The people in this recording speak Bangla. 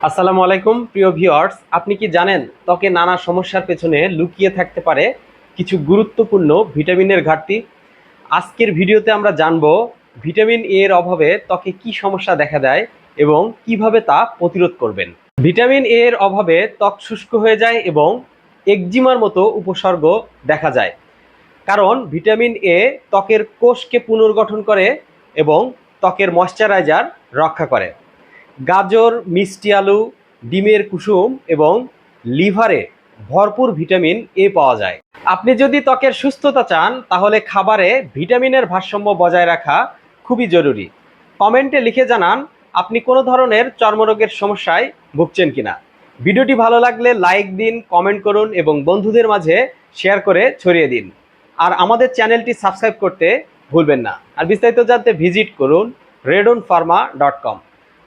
আসসালামু আলাইকুম, প্রিয় ভিউয়ার্স। আপনি কি জানেন ত্বকে নানা সমস্যার পেছনে লুকিয়ে থাকতে পারে কিছু গুরুত্বপূর্ণ ভিটামিনের ঘাটতি? আজকের ভিডিওতে আমরা জানব ভিটামিন এ এর অভাবে ত্বকে কি সমস্যা দেখা দেয় এবং কীভাবে তা প্রতিরোধ করবেন। ভিটামিন এ এর অভাবে ত্বক শুষ্ক হয়ে যায় এবং একজিমার মতো উপসর্গ দেখা যায়। কারণ ভিটামিন এ ত্বকের কোষকে পুনর্গঠন করে এবং ত্বকের ময়শ্চারাইজার রক্ষা করে। গাজর, মিষ্টি আলু, ডিমের কুসুম এবং লিভারে ভরপুর ভিটামিন এ পাওয়া যায়। আপনি যদি ত্বকের সুস্থতা চান, তাহলে খাবারে ভিটামিনের ভারসাম্য বজায় রাখা খুবই জরুরি। কমেন্টে লিখে জানান, আপনি কোনো ধরনের চর্মরোগের সমস্যায় ভুগছেন কিনা? ভিডিওটি ভালো লাগলে লাইক দিন, কমেন্ট করুন এবং বন্ধুদের মাঝে শেয়ার করে ছড়িয়ে দিন। আর আমাদের চ্যানেলটি সাবস্ক্রাইব করতে ভুলবেন না। আর বিস্তারিত জানতে ভিজিট করুন রেডন ফার্মা ডট কম।